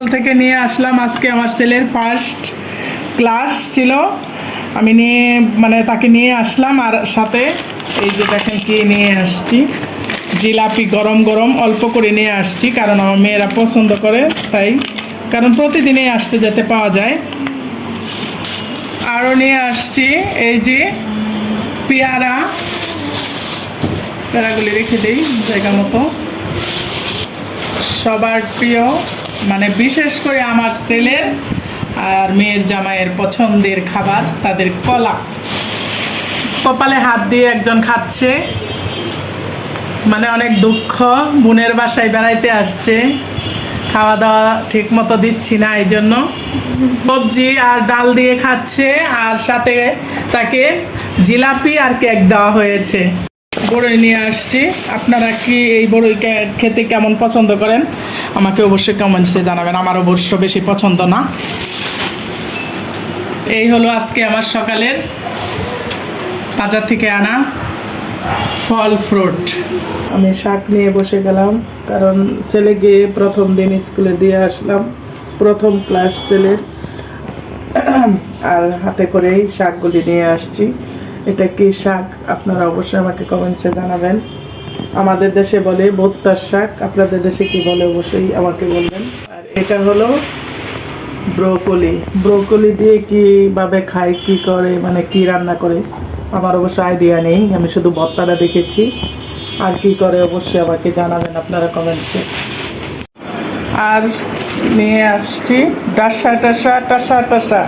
থেকে নিয়ে আসলাম আজকে আমার ছেলের ফার্স্ট ক্লাস ছিল। আমি নিয়ে মানে তাকে নিয়ে আসলাম আর সাথে এই যে দেখেন কি নিয়ে আসছি। জিলাপি গরম গরম অল্প করে নিয়ে আসছি কারণ আমার মেয়েরা পছন্দ করে, তাই কারণ প্রতিদিনই আসতে যেতে পাওয়া যায়। আরও নিয়ে আসছি এই যে পেয়ারা। পেয়ারাগুলি রেখে দিই জায়গা মতো। সবার প্রিয়। মানে বিশেষ করে আমার ছেলের আর মেয়ের জামাইয়ের পছন্দের খাবার তাদের কলা। কপালে হাত দিয়ে একজন খাচ্ছে। মানে অনেক দুঃখ, বোনের বাসায় বেড়াইতে আসছে। খাওয়া দাওয়া ঠিক মতো দিচ্ছি না এই জন্য সবজি আর ডাল দিয়ে খাচ্ছে, আর সাথে তাকে জিলাপি আর কেক দেওয়া হয়েছে। বড়ই নিয়ে আসছি। আপনারা কি এই বড়ই খেতে কেমন পছন্দ করেন? আমাকে অবশ্যই কমেন্টসে জানাবেন। আমার অবশ্য বেশি পছন্দ না। এই হলো আজকে আমার সকালের বাজার থেকে আনা ফল ফ্রুট। আমি শাক নিয়ে বসে গেলাম, কারণ ছেলে গিয়ে প্রথম দিন স্কুলে দিয়ে আসলাম। প্রথম ক্লাস ছেলের। আর হাতে করেই শাকগুলি নিয়ে আসছি। এটা কি শাক? আপনারা অবশ্যই আমাকে কমেন্টসে জানাবেন। আমাদের দেশে বলে ভুট্টার শাক, আপনাদের দেশে কি বলে অবশ্যই আমাকে বলবেন। আর এটা হলো ব্রোকলি। ব্রোকলি দিয়ে কীভাবে খায়, কি করে মানে কি রান্না করে, আমার অবশ্য আইডিয়া নেই। আমি শুধু ভর্তাটা দেখেছি। আর কি করে অবশ্যই আমাকে জানাবেন আপনারা কমেন্টসে আর নিয়ে আসছি। ডাসা টাসা টাসা টাসা।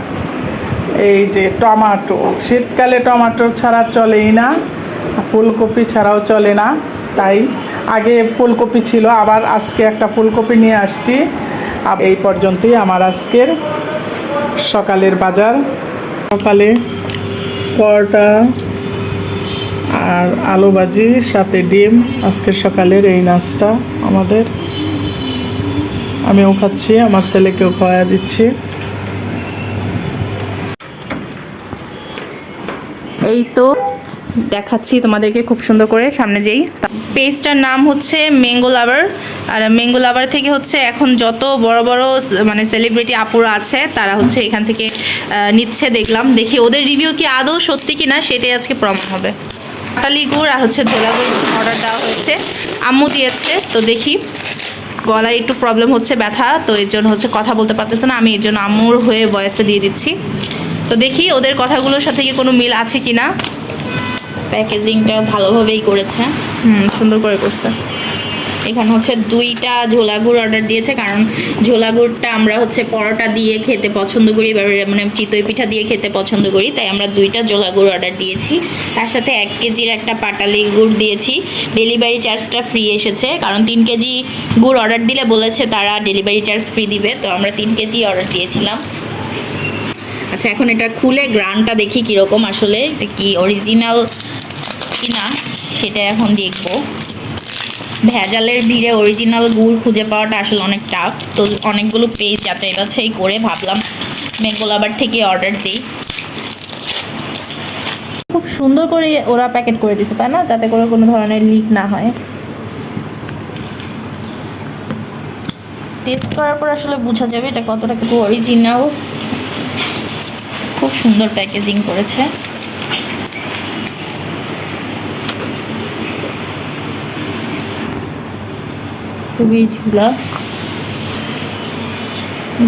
এই যে টমাটো, শীতকালে টমাটো ছাড়া চলেই না, ফুলকপি ছাড়াও চলে না। তাই আগে ফুলকপি ছিল, আবার আজকে একটা ফুলকপি নিয়ে আসছি। এই পর্যন্তই আমার আজকের সকালের বাজার। সকালে পরোটা আর আলু ভাজি, সাথে ডিম। আজকের সকালের এই নাস্তা আমাদের। আমিও খাচ্ছি, আমার ছেলেকেও খাওয়া দিচ্ছি। এই তো দেখাচ্ছি তোমাদেরকে খুব সুন্দর করে সামনে যেই। পেজটার নাম হচ্ছে ম্যাঙ্গো লাভার আর ম্যাঙ্গো লাভার থেকে হচ্ছে এখন যত বড় বড় মানে সেলিব্রিটি আপুরা আছে, তারা হচ্ছে এখান থেকে নিচ্ছে দেখলাম। দেখি ওদের রিভিউ কি আদৌ সত্যি কি না সেটাই আজকে প্রমাণ হবে। কাটালি গুড় আর হচ্ছে ঝোলা গুড় অর্ডার দেওয়া হয়েছে। আম্মু দিয়েছে, তো দেখি। গলায় একটু প্রবলেম হচ্ছে, ব্যথা, তো এর জন্য হচ্ছে কথা বলতে পারতেছে না। আমি এর জন্য আম্মুর হয়ে ভয়েসটা দিয়ে দিচ্ছি। তো দেখি ওদের কথাগুলোর সাথে কি কোনো মিল আছে কি না প্যাকেজিংটা ভালোভাবেই করেছে। হুম সুন্দর করে করছে। এখানে হচ্ছে দুইটা ঝোলা গুড় অর্ডার দিয়েছে কারণ ঝোলা গুড়টা আমরা হচ্ছে পরোটা দিয়ে খেতে পছন্দ করি এবার মানে চিতই পিঠা দিয়ে খেতে পছন্দ করি তাই আমরা দুইটা ঝোলা গুড় অর্ডার দিয়েছি। তার সাথে এক কেজির একটা পাটালি গুড় দিয়েছি। ডেলিভারি চার্জটা ফ্রি এসেছে কারণ তিন কেজি গুড় অর্ডার দিলে বলেছে তারা ডেলিভারি চার্জ ফ্রি দিবে তো আমরা তিন কেজি অর্ডার দিয়েছিলাম। আচ্ছা এখন এটা খুলে গ্রানটা দেখি কীরকম আসলে, এটা কি অরিজিনাল কিনা, সেটা এখন দেখব। ভেজালের ভিড়ে অরিজিনাল গুড় খুঁজে পাওয়াটা আসলে অনেক টাফ তো অনেকগুলো পেজ যাচাই বাছাই করে ভাবলাম মেঙ্গোলাবার থেকে অর্ডার দিই। খুব সুন্দর করে ওরা প্যাকেট করে দিছে তাই না? যাতে করে কোনো ধরনের লিক না হয়। টেস্ট করার পর আসলে বোঝা যাবে এটা কতটা কিন্তু অরিজিনাল খুব সুন্দর প্যাকেজিং করেছে। খুবই ঝুলা।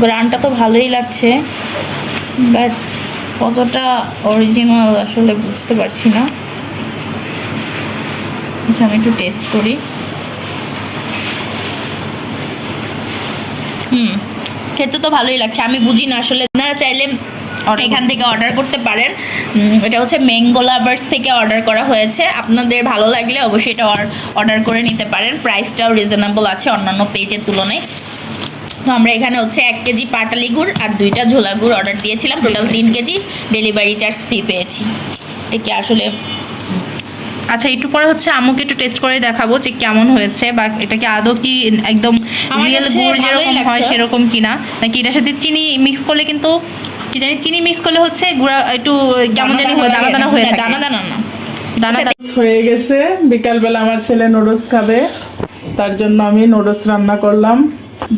গ্রানটা তো ভালোই লাগছে, বাট কতটা অরিজিনাল আসলে বুঝতে পারছি না। আচ্ছা আমি একটু টেস্ট করি। হুম, খেতে তো ভালোই লাগছে, আমি বুঝি না আসলে আপনারা চাইলে এখান থেকে অর্ডার করতে পারেন। এটা হচ্ছে ম্যাঙ্গো লাভার্স থেকে অর্ডার করা হয়েছে। আপনাদের ভালো লাগলে অবশ্যই এটা অর্ডার করে নিতে পারেন। প্রাইসটাও রিজনেবল আছে অন্যান্য পেজের তুলনায়। তো আমরা এখানে হচ্ছে এক কেজি পাটালি গুড় আর দুইটা ঝোলা গুড় অর্ডার দিয়েছিলাম। টোটাল তিন কেজি ডেলিভারি চার্জ ফ্রি পেয়েছি। এটা কি আসলে আচ্ছা একটু পরে হচ্ছে আম্মুকে একটু টেস্ট করে দেখাবো যে কেমন হয়েছে বা এটা কি আদৌ কি একদম রিয়েল গুড় যেরকম হয় সেরকম কিনা? নাকি এটার সাথে চিনি মিক্স করলে কিন্তু কি জানি চিনি মিক্স করলে হচ্ছে গুঁড়া একটু কেমন জানি দানা দানা হয়ে দানা দানা না। দানা হয়ে গেছে। বিকালবেলা আমার ছেলে নুডলস খাবে। তার জন্য আমি নুডলস রান্না করলাম।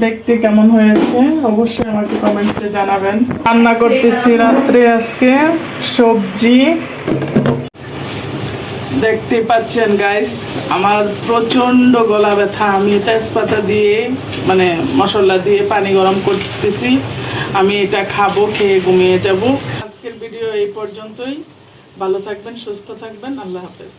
দেখতে কেমন হয়েছে? অবশ্যই আমাকে কমেন্টসে জানাবেন। রান্না করতেছি রাত্রে আজকে সবজি। দেখতে পাচ্ছেন গাইস আমার প্রচণ্ড গলা ব্যথা। আমি তেজপাতা দিয়ে মানে মশলা দিয়ে পানি গরম করতেছি। আমি এটা খাব, খেয়ে ঘুমিয়ে যাব। আজকের ভিডিও এই পর্যন্তই। ভালো থাকবেন, সুস্থ থাকবেন। আল্লাহ হাফেজ।